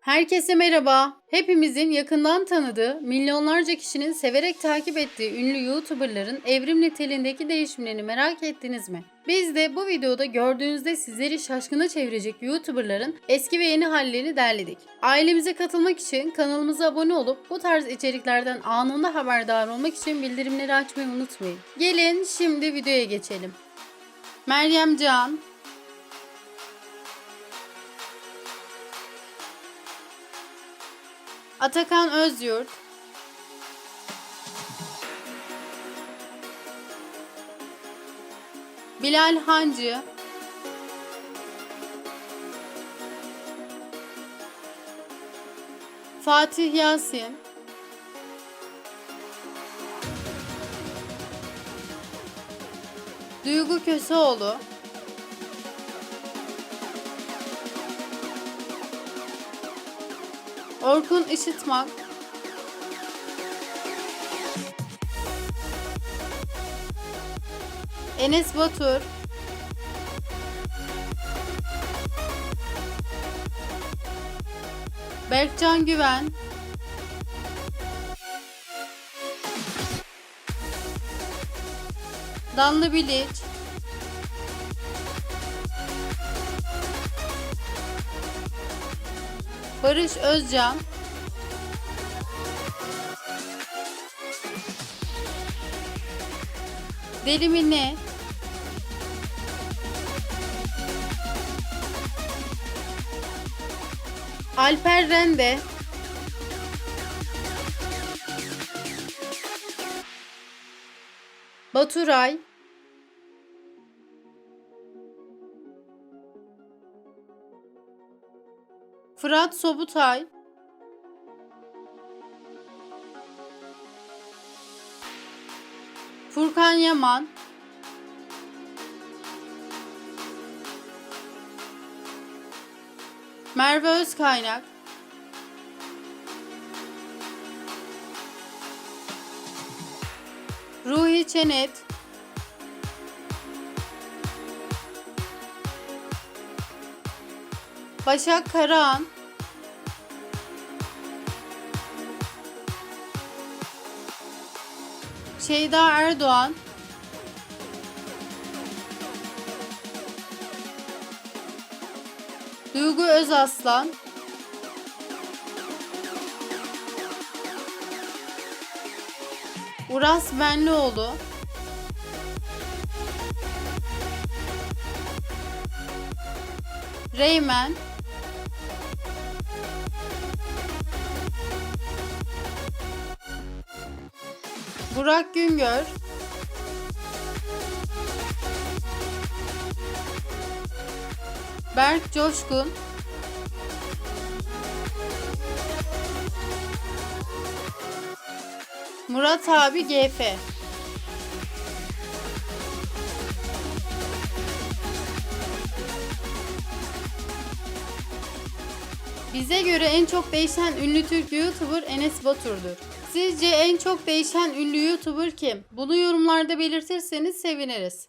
Herkese merhaba. Hepimizin yakından tanıdığı, milyonlarca kişinin severek takip ettiği ünlü YouTuber'ların evrim niteliğindeki değişimlerini merak ettiniz mi? Biz de bu videoda gördüğünüzde sizleri şaşkına çevirecek YouTuber'ların eski ve yeni hallerini derledik. Ailemize katılmak için kanalımıza abone olup bu tarz içeriklerden anında haberdar olmak için bildirimleri açmayı unutmayın. Gelin şimdi videoya geçelim. Meryem Can, Atakan Özyurt, Bilal Hancı, Fatih Yasin, Duygu Köseoğlu, Orkun Işıtmak, Enes Batur, Berkcan Güven, Danlı Bilic, Barış Özcan, Deli mi ne? Alper Rende, Baturay, Fırat Sobutay, Furkan Yaman, Merve Özkaynak, Ruhi Çenet, Başak Karahan, Şeyda Erdoğan, Duygu Özaslan, Uras Benlioğlu, Reymen, Burak Güngör, Berk Coşkun, Murat abi GF. Bize göre en çok değişen ünlü Türk YouTuber Enes Batur'dur. Sizce en çok değişen ünlü YouTuber kim? Bunu yorumlarda belirtirseniz seviniriz.